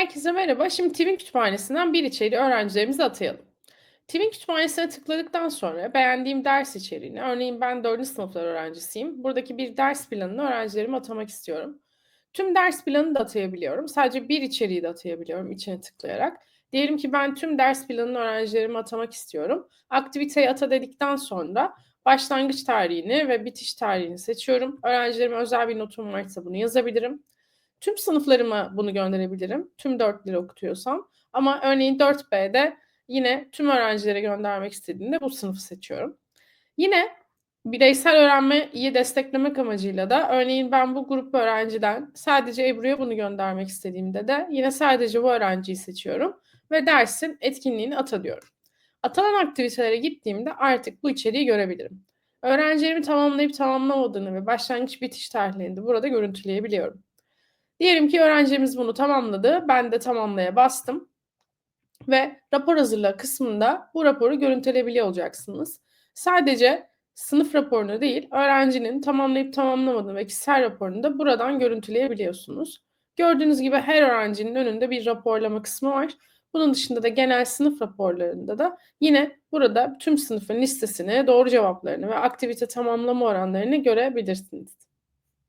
Herkese merhaba. Şimdi Twin kütüphanesinden bir içeriği öğrencilerimize atayalım. Twin kütüphanesine tıkladıktan sonra beğendiğim ders içeriğini, örneğin ben 4. sınıflar öğrencisiyim. Buradaki bir ders planını öğrencilerime atamak istiyorum. Tüm ders planını da atayabiliyorum. Sadece bir içeriği de atayabiliyorum içine tıklayarak. Diyelim ki ben tüm ders planını öğrencilerime atamak istiyorum. Aktiviteyi ata dedikten sonra başlangıç tarihini ve bitiş tarihini seçiyorum. Öğrencilerime özel bir notum varsa bunu yazabilirim. Tüm sınıflarıma bunu gönderebilirim. Tüm dörtleri okutuyorsam. Ama örneğin 4B'de yine tüm öğrencilere göndermek istediğimde bu sınıfı seçiyorum. Yine bireysel öğrenmeyi desteklemek amacıyla da örneğin ben bu grup öğrenciden sadece Ebru'ya bunu göndermek istediğimde de yine sadece bu öğrenciyi seçiyorum ve dersin etkinliğini ata diyorum. Atanan aktivitelere gittiğimde artık bu içeriği görebilirim. Öğrencilerimi tamamlayıp tamamlamadığını ve başlangıç bitiş tarihlerini de burada görüntüleyebiliyorum. Diyelim ki öğrencimiz bunu tamamladı. Ben de tamamlaya bastım. Ve rapor hazırla kısmında bu raporu görüntüleyebiliyor olacaksınız. Sadece sınıf raporunu değil, öğrencinin tamamlayıp tamamlamadığını ve kişisel raporunu da buradan görüntüleyebiliyorsunuz. Gördüğünüz gibi her öğrencinin önünde bir raporlama kısmı var. Bunun dışında da genel sınıf raporlarında da yine burada tüm sınıfın listesini, doğru cevaplarını ve aktivite tamamlama oranlarını görebilirsiniz.